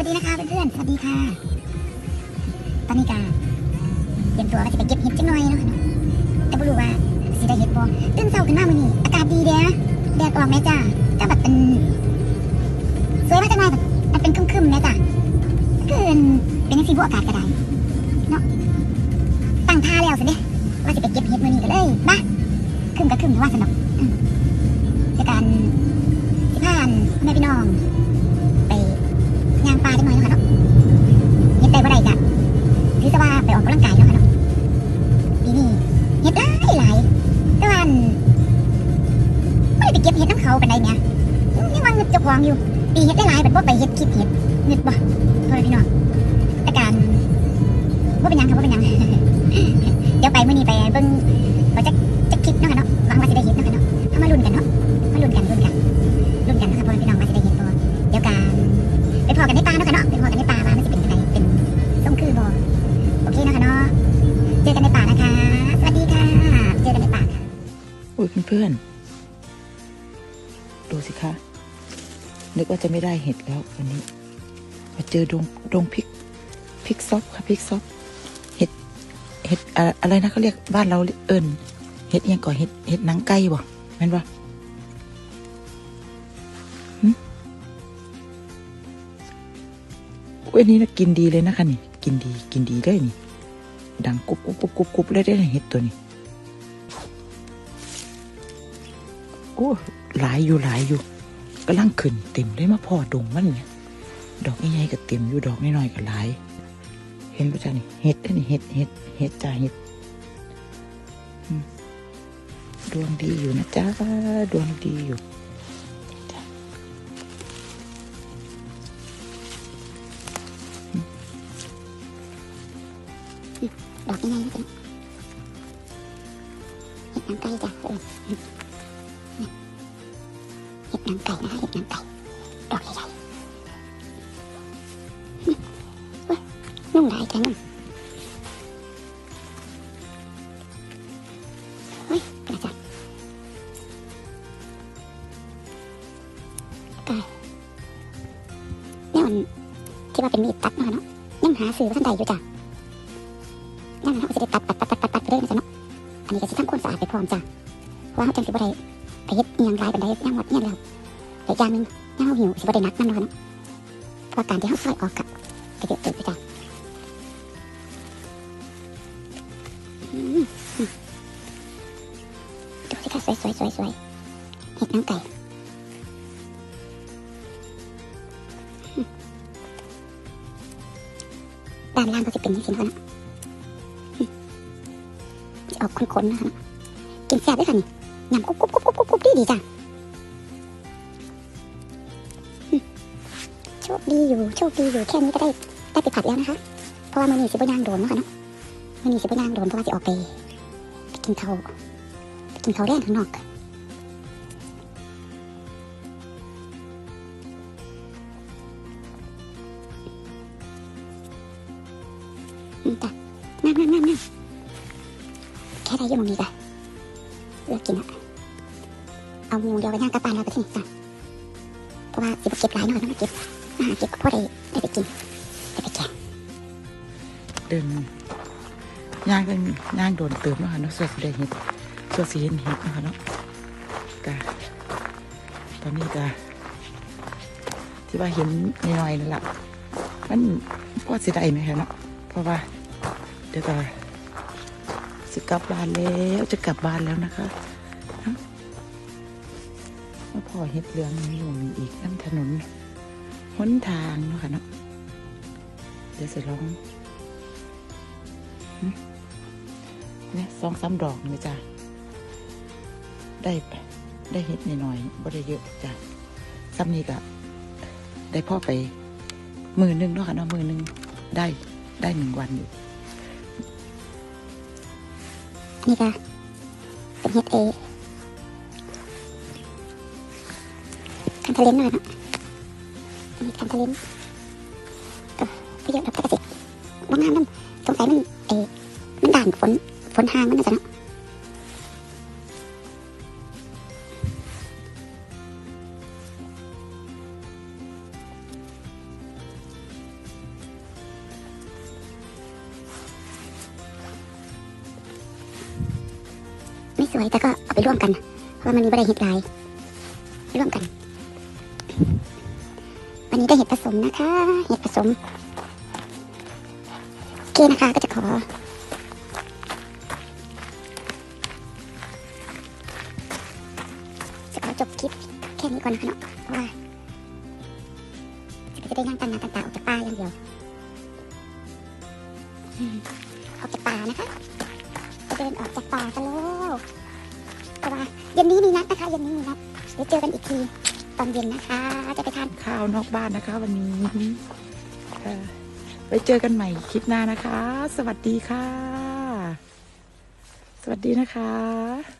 วัสดีนะคะเพื่อนๆสวัสดีค่ะ ตอนนี้กาเตรียมตัวว่าจะไปเก็บเห็ดจังหน่อยเนาะแต่ไม่รู้ว่าสิได้เห็ดบ่ตื่นเช้าขึ้นมามื้อนี้อากาศดีเด้นะแดดออกแม่จ้าแต่แบบเป็นสวยมากจังเลยแบบมันเป็นคึมๆแม่จ้าเป็นเป็นจังซี่บ่อากาศก็ได้เนาะตั้งท่าแล้วสิเด้ว่าสิไปเก็บเห็ดมื้อนี้ก็เลยมาครึมก็ครึมแต่ว่าสนุก วางอยู่ ปีเฮ็ดได้หลายแบบบ่าไปเฮ็ดคลิปเฮ็ดเงินบ่พ่อแม่พี่น้องแต่การบ่าเป็นยังค่ะบ่าเป็นยัง เดี๋ยวไปเมื้อนี้ไปเบิ่งว่าจะจะคลิปเนาะคะเนาะหวังว่าสิได้เฮ็ดเนาะค่ะเนาะเอามาลุ้นกันเนาะมาลุ้นกันลุ้นกันลุ้นกันนะคะพ่อพี่น้องว่าสิได้เฮ็ดบ่เดี๋ยวกันไปพอกันในป่าเนาะคะเนาะไปพอกันในป่าว่ามันจะเป็นยังไงเป็นส้มคือบอโอเคเนาะคะเนาะเจอกันในป่านะคะ สวัสดีค่ะ เจอกันในป่าค่ะอุ้ยเพื่อนๆดูสิคะ นึกว่าจะไม่ได้เห็ดแล้ววันนี้ มาเจอดงดงพริกพริกซอฟค่ะพริกซอฟเห็ดเห็ดอะไรนะเขาเรียกบ้านเราเอิญเห็ดยังก่อนเห็ดเห็ดหนังไก่บ่แม่นบ่อุ้ยอันนี้นะกินดีเลยนะคะนี่ กินดีกินดีได้นี่ ดังกุบกุบกุบกุบกุบเลยได้เห็ดตัวนี้โอ้หลายอยู่หลายอยู่ กำลังขึ้นเต็มเลยมาพ่อดงมันเนี่ยดอกใหญ่ๆก็เต็มอยู่ดอกน้อยๆก็หลาย เห็นปะจ๊ะนี่เห็ดเด้อนี่เห็ดเห็ดเห็ดจ้าเห็ดอืมดวงดีอยู่นะจ๊ะดวงดีอยู่จ้ะดอกยังไงนะจ๊ะเห็ดนางไก่จ้ะ เออเห็ดนางไก่นะคะเห็ดนางไก่ดอกใหญ่ๆเว้ยนุ่มหลายจ้ะนุ่มเฮ้ยกระจัดไก่เนี่ยมันที่ว่าเป็นมีดตัดเนาะเนาะยังหาซื้อว่าท่านใดอยู่จ้ะนั่นเขาจะได้ตัดตัดตัดตัดตัดไปเรื่อยนะจ๊ะเนาะอันนี้ก็สิทำความสะอาดไปพร้อมจ้ะเพราะว่าเขาจังสิบ่ได้ไป เฮ็ดอียังหลายปานใดย่างหมดเนี่ยแล้วแต่อย่างหนึงย่างเขาหิวสิบ่ได้นักนั่นเนาะเนเพราะการที่เขาซอยออกกับก็เยอะเกินไปจ้ะดูสิคะสวยสวยสวยสวยเห็ดน้ำไก่ด้านล่างก็จะเป็นอย่างนี้เนาะจะออกขนๆนะคะกินแซ่บด้วยค่ะนี่ ยำกรุบกรุบกรุบกรุบกรุบกรุบดีดีจ้ะโชคดีอยู่โชคดีอยู่แค่นี้ก็ได้ได้ไปผัดแล้วนะคะ เพราะว่ามันนี่สิบย่างโดนเนาะค่ะเนาะมันนี่สิบย่างโดนเพราะว่าจะออกไปไปกินเขาไปกินเขาแรงข้างนอกจ้ะน้ำน้ำน้ำน้ำแค่ได้อยี่หมองนี้ก็เลือกกินอะ เอาหมูเดียวไปย่างกระปานแล้วก็ทิ้งจ้ะเพราะว่าสิบเก็บหลายหน่อยนะมาเก็บมาหาเก็บก็พอได้ได้ไปกินได้ไปแกงเดินย่างกันย่างโดนเติมเนะค่ะเนาะส่วนสีได้เห็ดส่วนสีเห็นเห็ดนะคะเนาะกะตอนนี้กะที่ว่าเห็นน้อยๆนั่นแหละมันพอสิได้ไหมคะเนาะเพราะว่าเดี๋ยวก็สิกลับบ้านแล้วจะกลับบ้านแล้วนะคะ มาพอเห็ดเหลืองมีอยู่มีอีกน้ำถนนหนทางเนาะค่ะเนาะเดี๋ยวจะลองเนี่ยสองสามดอกนี่จ้ะได้ได้เห็ดหน่อยๆบ่ได้เยอะจ้ะซ้ำนี้ก็ได้พ่อไปมือหนึงเนาะค่ะเนาะมือหนึงได้ได้หนึ่งวันอยู่นี่ก็เป็นเฮ็ดเอ ทำทะเลนมากนะทำทะเลนเอเยอะแบบกระสิบางงามนั่นสงสัยมันเอมันด่านฝนฝนห่างมันนะจ๊ะเนาะไม่สวยแต่ก็เอาไปร่วมกัน เพราะมันมีบริหิดลายร่วมกัน วันนี้ได้เห็ดผสมนะคะ เห็ดผสมโอเคนะคะก็จะขอจะขอจบคลิปแค่นี้ก่อนนะคะเนาะเพราะว่าจะได้ย่างตั้งหน้าตั้งตาออกจากป่าอย่างเดียวอออกจากป่านะคะจะเดินออกจากป่ากันแล้วเพราะว่าเย็นนี้มีนัดนะคะเย็นนี้มีนัดเดี๋ยวเจอกันอีกที ตอนเย็นนะคะ จะไปทานข้าวนอกบ้านนะคะ วันนี้ไปเจอกันใหม่คลิปหน้านะคะ สวัสดีค่ะ สวัสดีนะคะ